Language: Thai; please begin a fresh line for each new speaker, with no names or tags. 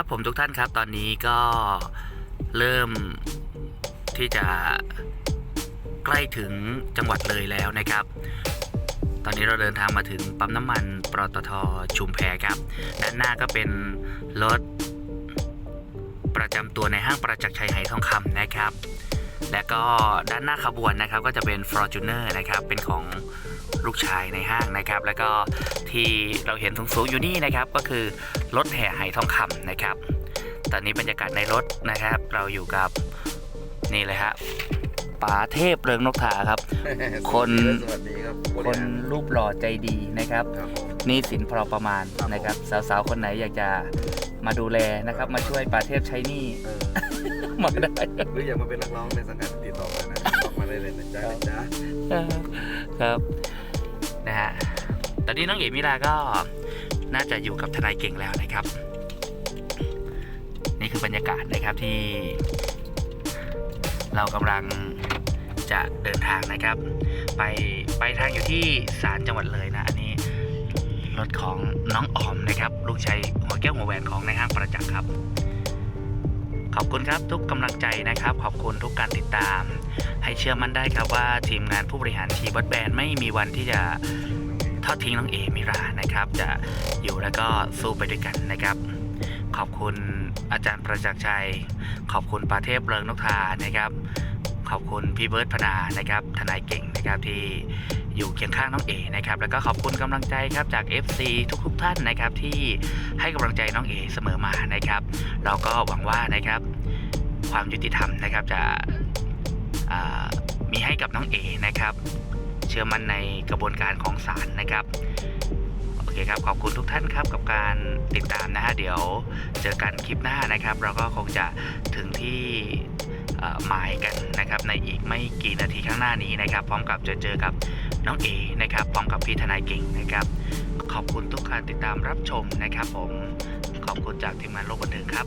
ครับผมทุกท่านครับตอนนี้ก็เริ่มที่จะใกล้ถึงจังหวัดเลยแล้วนะครับ ตอนนี้เราเดินทางมาถึงปั๊มน้ำมันปตทชุมแพครับ ด้านหน้าก็เป็นรถประจำตัวในห้างประจักษ์ชัยไหทองคำนะครับ และก็ด้านหน้าขบวนนะครับก็จะเป็น Fortuner นะครับเป็นของลูกชายในห้างนะครับ แล้วก็ที่เราเห็นสูงๆอยู่นี่นะครับ ก็คือรถแห่ไหทองคำนะครับ ตอนนี้บรรยากาศในรถนะครับ เราอยู่กับนี่เลยฮะป๋าเทพเริงนกถาครับ คน
สวัสดีครับ
คนรูปหล่อใจดีนะครับ
ครับผม
หนี่สินพอประมาณ
ครับผม
นะครับ สาวๆ คนไหนอยากจะ มาดูแลนะครับ มาช่วยป่าเทพใช้หนี้
เออ
มาได้
หรืออยากมาเป็นนักร้องในสังกัดติดต่อมานะบอกมาเลยเลยนะจ๊ะนะจ๊ะ
ครับนะฮะตอนนี้น้องเอ๋มิลาก็น่าจะอยู่กับทนายเก่งแล้วนะครับ นี่คือบรรยากาศนะครับที่ เรากำลังจะเดินทางนะครับ ไปไปทางอยู่ที่ศาลจังหวัดเลยนะอันนี้ รถของน้องออมนะครับ ลูกชายหัวแก้วหัวแหวนของในห้างประจักษ์ครับ ขอบคุณครับทุกกำลังใจนะครับ ขอบคุณทุกการติดตาม ให้เชื่อมั่นได้ครับว่าทีมงานผู้บริหารทีวัดแบนไม่มีวันที่จะทอดทิ้งน้องเอมิรานะครับ จะอยู่แล้วก็สู้ไปด้วยกันนะครับ ขอบคุณอาจารย์ประจักษ์ชัย ขอบคุณปาเทพเริงนกทานะครับ ขอบคุณพี่เบิร์ตพนานะครับทนายเก่งนะครับที่ อยู่เคียงข้างน้องเอนะครับแล้วก็ขอบคุณกำลังใจครับจาก FC ทุกๆท่านนะครับที่ให้กำลังใจน้องเอเสมอมานะครับ เราก็หวังว่านะครับความยุติธรรมนะครับจะมีให้กับน้องเอนะครับ เชื่อมั่นในกระบวนการของศาลนะครับโอเคครับขอบคุณทุกท่านครับกับการติดตามนะฮะเดี๋ยวเจอกันคลิปหน้านะครับ เราก็คงจะถึงที่หมายกันนะครับในอีกไม่กี่นาทีข้างหน้านี้นะครับ พร้อมกับจะเจอกับ น้องเอนะครับพร้อมกับพี่ทนายเก่งนะครับ ขอบคุณทุกการติดตามรับชมนะครับผมขอบคุณจากทีมงานโลกบันเทิงครับ